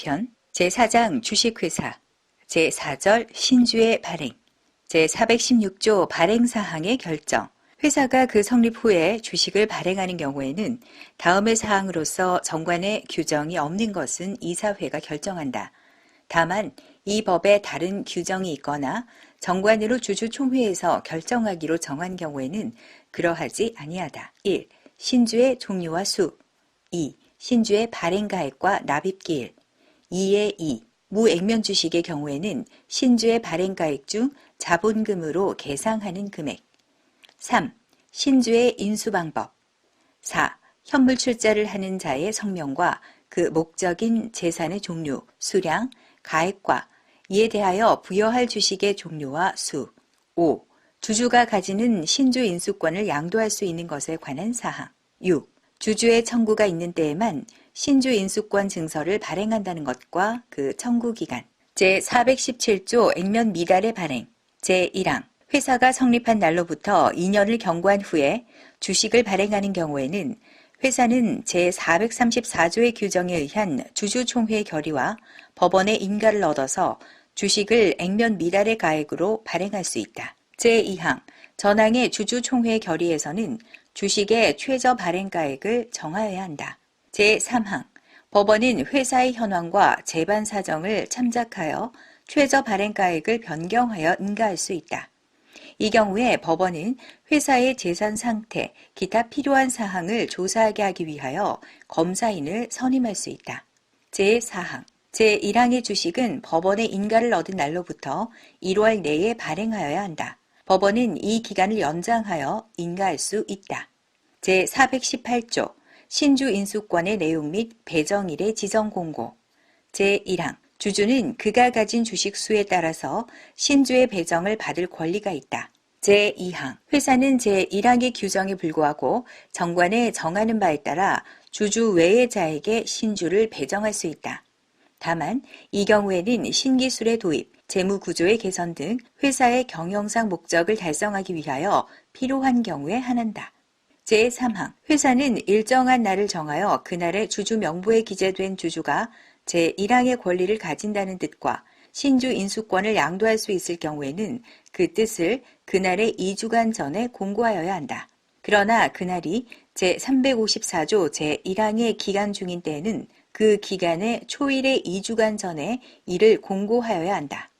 상법 회사편 제4장 주식회사 제4절 신주의 발행 제416조 발행사항의 결정 회사가 그 성립 후에 주식을 발행하는 경우에는 다음의 사항으로서 정관의 규정이 없는 것은 이사회가 결정한다. 다만 이 법에 다른 규정이 있거나 정관으로 주주총회에서 결정하기로 정한 경우에는 그러하지 아니하다. 1. 신주의 종류와 수 2. 신주의 발행가액과 납입기일 2의 2. 무액면 주식의 경우에는 신주의 발행가액 중 자본금으로 계상하는 금액 3. 신주의 인수방법 4. 현물 출자를 하는 자의 성명과 그 목적인 재산의 종류, 수량, 가액과 이에 대하여 부여할 주식의 종류와 수 5. 주주가 가지는 신주 인수권을 양도할 수 있는 것에 관한 사항 6. 주주의 청구가 있는 때에만 신주 인수권 증서를 발행한다는 것과 그 청구 기간 제417조 액면 미달의 발행 제1항 회사가 성립한 날로부터 2년을 경과한 후에 주식을 발행하는 경우에는 회사는 제434조의 규정에 의한 주주총회 결의와 법원의 인가를 얻어서 주식을 액면 미달의 가액으로 발행할 수 있다. 제2항 전항의 주주총회 결의에서는 주식의 최저 발행가액을 정하여야 한다. 제3항 법원은 회사의 현황과 재반 사정을 참작하여 최저 발행 가액을 변경하여 인가할 수 있다. 이 경우에 법원은 회사의 재산 상태, 기타 필요한 사항을 조사하게 하기 위하여 검사인을 선임할 수 있다. 제4항 제1항의 주식은 법원의 인가를 얻은 날로부터 1월 내에 발행하여야 한다. 법원은 이 기간을 연장하여 인가할 수 있다. 제418조 신주 인수권의 내용 및 배정일의 지정 공고 제1항 주주는 그가 가진 주식 수에 따라서 신주의 배정을 받을 권리가 있다. 제2항 회사는 제1항의 규정에 불구하고 정관에 정하는 바에 따라 주주 외의 자에게 신주를 배정할 수 있다. 다만 이 경우에는 신기술의 도입, 재무 구조의 개선 등 회사의 경영상 목적을 달성하기 위하여 필요한 경우에 한한다. 제3항 회사는 일정한 날을 정하여 그날의 주주 명부에 기재된 주주가 제1항의 권리를 가진다는 뜻과 신주 인수권을 양도할 수 있을 경우에는 그 뜻을 그날의 2주간 전에 공고하여야 한다. 그러나 그날이 제354조 제1항의 기간 중인 때에는 그 기간의 초일의 2주간 전에 이를 공고하여야 한다.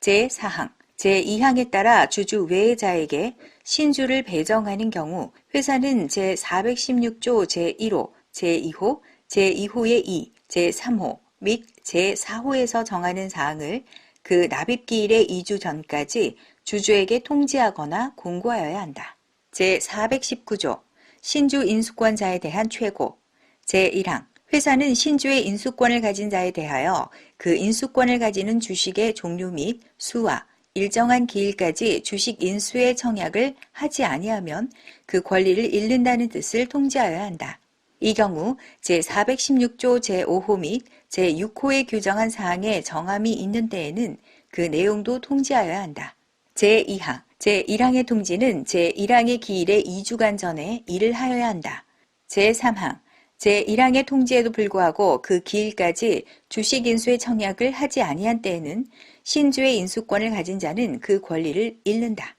제4항 제2항에 따라 주주 외자에게 신주를 배정하는 경우 회사는 제416조 제1호, 제2호, 제2호의 2, 제3호 및 제4호에서 정하는 사항을 그 납입기일의 2주 전까지 주주에게 통지하거나 공고하여야 한다. 제419조 신주 인수권자에 대한 최고 제1항 회사는 신주의 인수권을 가진 자에 대하여 그 인수권을 가지는 주식의 종류 및 수와 일정한 기일까지 주식 인수의 청약을 하지 아니하면 그 권리를 잃는다는 뜻을 통지하여야 한다. 이 경우 제416조 제5호 및 제6호에 규정한 사항에 정함이 있는 때에는 그 내용도 통지하여야 한다. 제2항 제1항의 통지는 제1항의 기일의 2주간 전에 일을 하여야 한다. 제3항 제1항의 통지에도 불구하고 그 기일까지 주식 인수의 청약을 하지 아니한 때에는 신주의 인수권을 가진 자는 그 권리를 잃는다.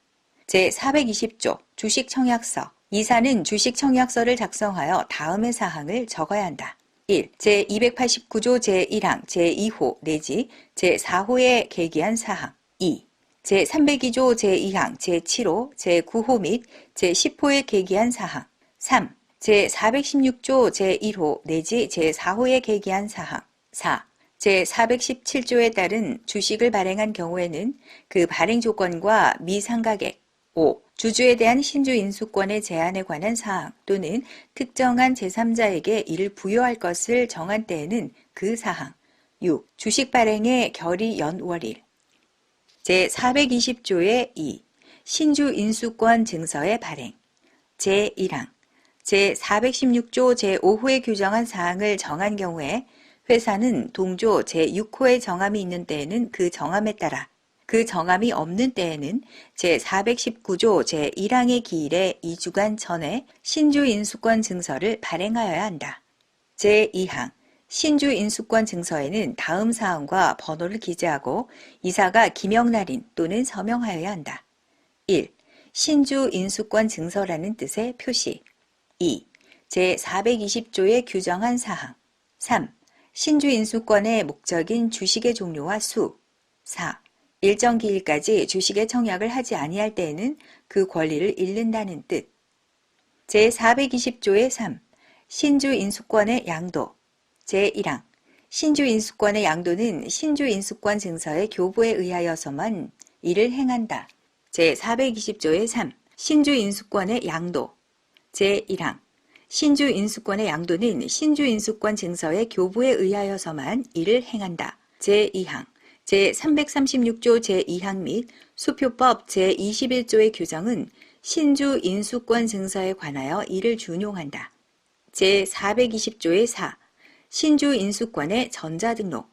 제420조 주식 청약서 이사는 주식 청약서를 작성하여 다음의 사항을 적어야 한다. 1. 제289조 제1항 제2호 내지 제4호에 계기한 사항 2. 제302조 제2항 제7호 제9호 및 제10호에 계기한 사항 3. 제416조 제1호 내지 제4호에 계기한 사항 4. 제417조에 따른 주식을 발행한 경우에는 그 발행 조건과 미상가액 5. 주주에 대한 신주 인수권의 제한에 관한 사항 또는 특정한 제3자에게 이를 부여할 것을 정한 때에는 그 사항 6. 주식 발행의 결의 연월일 제420조의 2. 신주 인수권 증서의 발행 제1항 제416조 제5호에 규정한 사항을 정한 경우에 회사는 동조 제6호의 정함이 있는 때에는 그 정함에 따라 그 정함이 없는 때에는 제419조 제1항의 기일에 2주간 전에 신주 인수권 증서를 발행하여야 한다. 제2항 신주 인수권 증서에는 다음 사항과 번호를 기재하고 이사가 기명날인 또는 서명하여야 한다. 1. 신주 인수권 증서라는 뜻의 표시 2. 제420조에 규정한 사항 3. 신주 인수권의 목적인 주식의 종류와 수 4. 일정 기일까지 주식의 청약을 하지 아니할 때에는 그 권리를 잃는다는 뜻 제420조의 3. 신주 인수권의 양도 제1항 신주 인수권의 양도는 신주 인수권 증서의 교부에 의하여서만 이를 행한다. 제420조의 3. 신주 인수권의 양도 제1항 신주 인수권의 양도는 신주 인수권 증서의 교부에 의하여서만 이를 행한다. 제2항 제336조 제2항 및 수표법 제21조의 규정은 신주 인수권 증서에 관하여 이를 준용한다. 제420조의 4. 신주 인수권의 전자등록.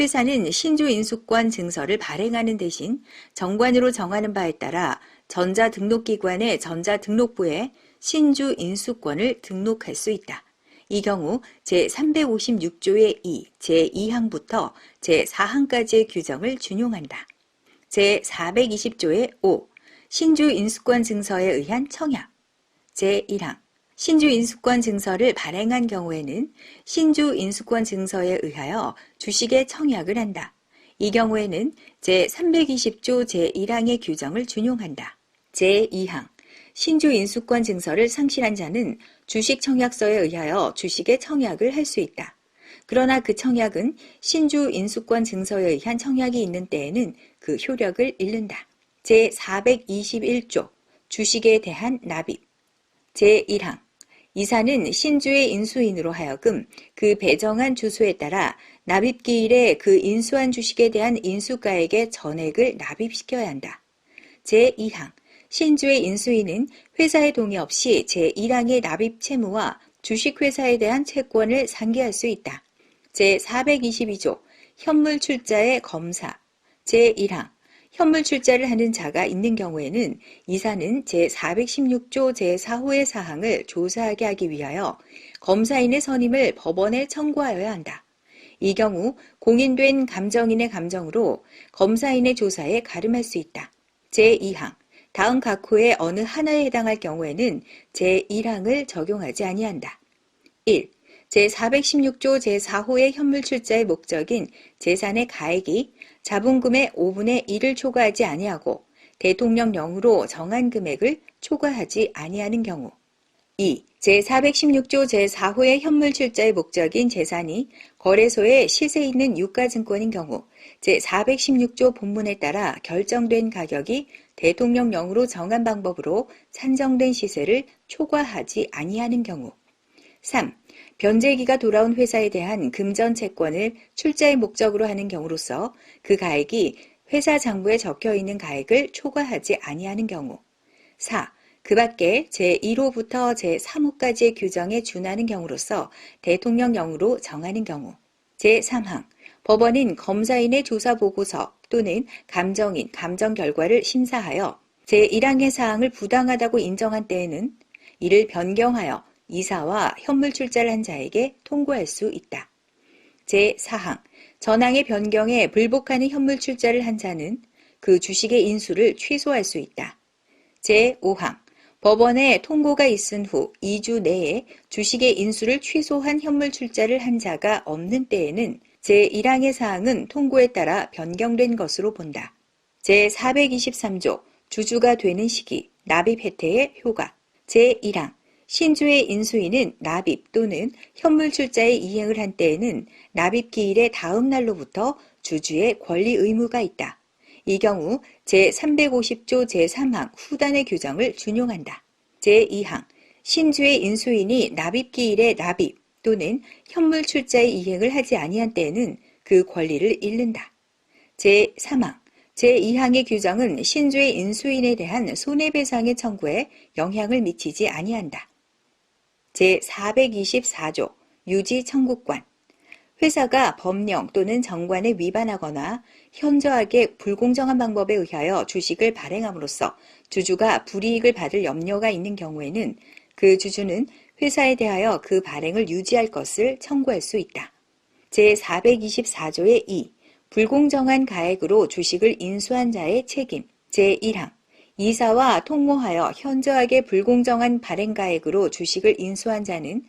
회사는 신주 인수권 증서를 발행하는 대신 정관으로 정하는 바에 따라 전자등록기관의 전자등록부에 신주 인수권을 등록할 수 있다. 이 경우 제356조의 2, 제2항부터 제4항까지의 규정을 준용한다. 제420조의 5, 신주 인수권 증서에 의한 청약. 제1항, 신주 인수권 증서를 발행한 경우에는 신주 인수권 증서에 의하여 주식의 청약을 한다. 이 경우에는 제320조 제1항의 규정을 준용한다. 제2항, 신주 인수권 증서를 상실한 자는 주식 청약서에 의하여 주식의 청약을 할 수 있다. 그러나 그 청약은 신주 인수권 증서에 의한 청약이 있는 때에는 그 효력을 잃는다. 제421조 주식에 대한 납입 제1항 이사는 신주의 인수인으로 하여금 그 배정한 주소에 따라 납입기일에 그 인수한 주식에 대한 인수가액의 전액을 납입시켜야 한다. 제2항 신주의 인수인은 회사의 동의 없이 제1항의 납입 채무와 주식회사에 대한 채권을 상기할 수 있다. 제422조 현물 출자의 검사 제1항 현물 출자를 하는 자가 있는 경우에는 이사는 제416조 제4호의 사항을 조사하게 하기 위하여 검사인의 선임을 법원에 청구하여야 한다. 이 경우 공인된 감정인의 감정으로 검사인의 조사에 가름할 수 있다. 제2항 다음 각 호의 어느 하나에 해당할 경우에는 제1항을 적용하지 아니한다. 1. 제416조 제4호의 현물 출자의 목적인 재산의 가액이 자본금의 5분의 1을 초과하지 아니하고 대통령령으로 정한 금액을 초과하지 아니하는 경우 2. 제416조 제4호의 현물 출자의 목적인 재산이 거래소에 시세 있는 유가증권인 경우 제416조 본문에 따라 결정된 가격이 대통령령으로 정한 방법으로 산정된 시세를 초과하지 아니하는 경우 3. 변제기가 돌아온 회사에 대한 금전 채권을 출자의 목적으로 하는 경우로서 그 가액이 회사 장부에 적혀 있는 가액을 초과하지 아니하는 경우. 4. 그 밖에 제1호부터 제3호까지의 규정에 준하는 경우로서 대통령령으로 정하는 경우. 제3항. 법원인 검사인의 조사 보고서 또는 감정인 감정 결과를 심사하여 제1항의 사항을 부당하다고 인정한 때에는 이를 변경하여 이사와 현물 출자를 한 자에게 통고할 수 있다. 제4항 전항의 변경에 불복하는 현물 출자를 한 자는 그 주식의 인수를 취소할 수 있다. 제5항 법원에 통고가 있은 후 2주 내에 주식의 인수를 취소한 현물 출자를 한 자가 없는 때에는 제1항의 사항은 통고에 따라 변경된 것으로 본다. 제423조 주주가 되는 시기 납입 혜택의 효과 제1항 신주의 인수인은 납입 또는 현물 출자의 이행을 한 때에는 납입 기일의 다음 날로부터 주주의 권리 의무가 있다. 이 경우 제350조 제3항 후단의 규정을 준용한다. 제2항 신주의 인수인이 납입 기일에 납입 또는 현물 출자의 이행을 하지 아니한 때에는 그 권리를 잃는다. 제3항 제2항의 규정은 신주의 인수인에 대한 손해배상의 청구에 영향을 미치지 아니한다. 제424조 유지 청구권 회사가 법령 또는 정관에 위반하거나 현저하게 불공정한 방법에 의하여 주식을 발행함으로써 주주가 불이익을 받을 염려가 있는 경우에는 그 주주는 회사에 대하여 그 발행을 유지할 것을 청구할 수 있다. 제424조의 2. 불공정한 가액으로 주식을 인수한 자의 책임. 제1항. 이사와 통모하여 현저하게 불공정한 발행가액으로 주식을 인수한 자는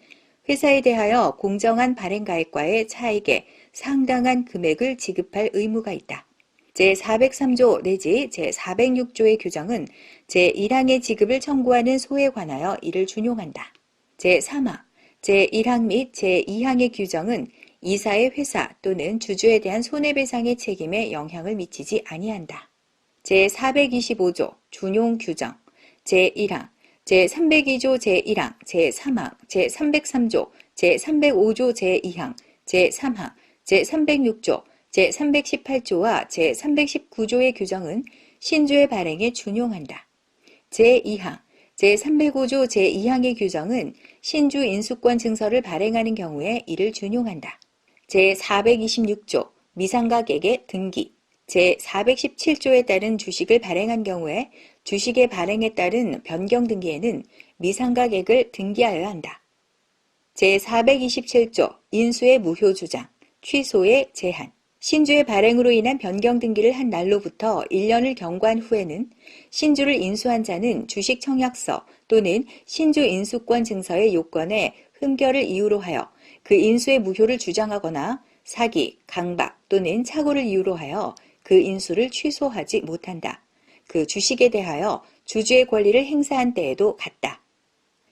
회사에 대하여 공정한 발행가액과의 차익에 상당한 금액을 지급할 의무가 있다. 제403조 내지 제406조의 규정은 제1항의 지급을 청구하는 소에 관하여 이를 준용한다. 제3항, 제1항 및 제2항의 규정은 이사의 회사 또는 주주에 대한 손해배상의 책임에 영향을 미치지 아니한다. 제425조 준용 규정 제1항 제302조 제1항 제3항 제303조 제305조 제2항 제3항 제306조 제318조와 제319조의 규정은 신주의 발행에 준용한다. 제2항 제305조 제2항의 규정은 신주 인수권 증서를 발행하는 경우에 이를 준용한다. 제426조 미상가객의 등기 제417조에 따른 주식을 발행한 경우에 주식의 발행에 따른 변경 등기에는 미상가객을 등기하여야 한다. 제427조 인수의 무효 주장 취소의 제한 신주의 발행으로 인한 변경 등기를 한 날로부터 1년을 경과한 후에는 신주를 인수한 자는 주식 청약서 또는 신주 인수권 증서의 요건에 흠결을 이유로 하여 그 인수의 무효를 주장하거나 사기, 강박 또는 착오를 이유로 하여 그 인수를 취소하지 못한다. 그 주식에 대하여 주주의 권리를 행사한 때에도 같다.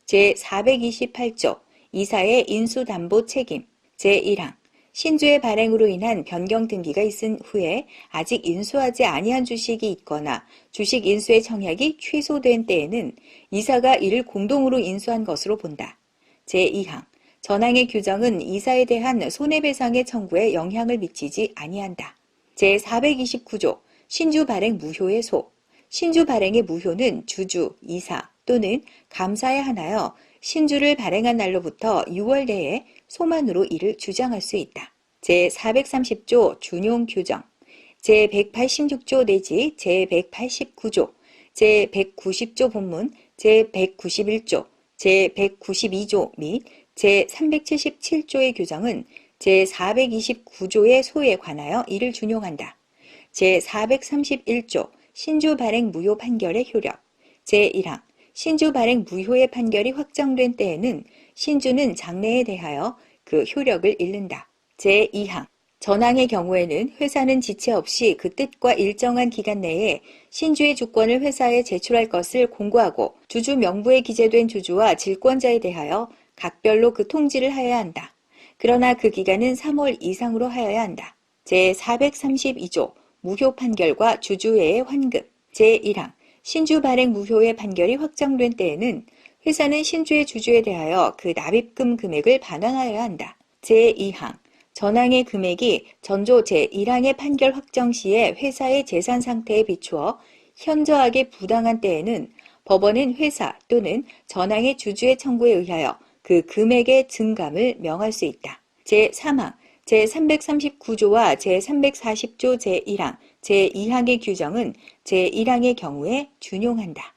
제428조 이사의 인수담보 책임 제1항 신주의 발행으로 인한 변경 등기가 있은 후에 아직 인수하지 아니한 주식이 있거나 주식 인수의 청약이 취소된 때에는 이사가 이를 공동으로 인수한 것으로 본다. 제2항 전항의 규정은 이사에 대한 손해배상의 청구에 영향을 미치지 아니한다. 제429조 신주 발행 무효의 소 신주 발행의 무효는 주주, 이사 또는 감사에 한하여 신주를 발행한 날로부터 6월 내에 소만으로 이를 주장할 수 있다. 제430조 준용 규정, 제186조 내지 제189조, 제190조 본문, 제191조, 제192조 및 제377조의 규정은 제429조의 소에 관하여 이를 준용한다. 제431조 신주 발행 무효 판결의 효력 제1항 신주 발행 무효의 판결이 확정된 때에는 신주는 장래에 대하여 그 효력을 잃는다. 제2항 전항의 경우에는 회사는 지체 없이 그 뜻과 일정한 기간 내에 신주의 주권을 회사에 제출할 것을 공고하고 주주 명부에 기재된 주주와 질권자에 대하여 각별로 그 통지를 하여야 한다. 그러나 그 기간은 3월 이상으로 하여야 한다. 제432조 무효 판결과 주주의 환급 제1항 신주 발행 무효의 판결이 확정된 때에는 회사는 신주의 주주에 대하여 그 납입금 금액을 반환하여야 한다. 제2항 전항의 금액이 전조 제1항의 판결 확정 시에 회사의 재산 상태에 비추어 현저하게 부당한 때에는 법원은 회사 또는 전항의 주주의 청구에 의하여 그 금액의 증감을 명할 수 있다. 제3항, 제339조와 제340조 제1항, 제2항의 규정은 제1항의 경우에 준용한다.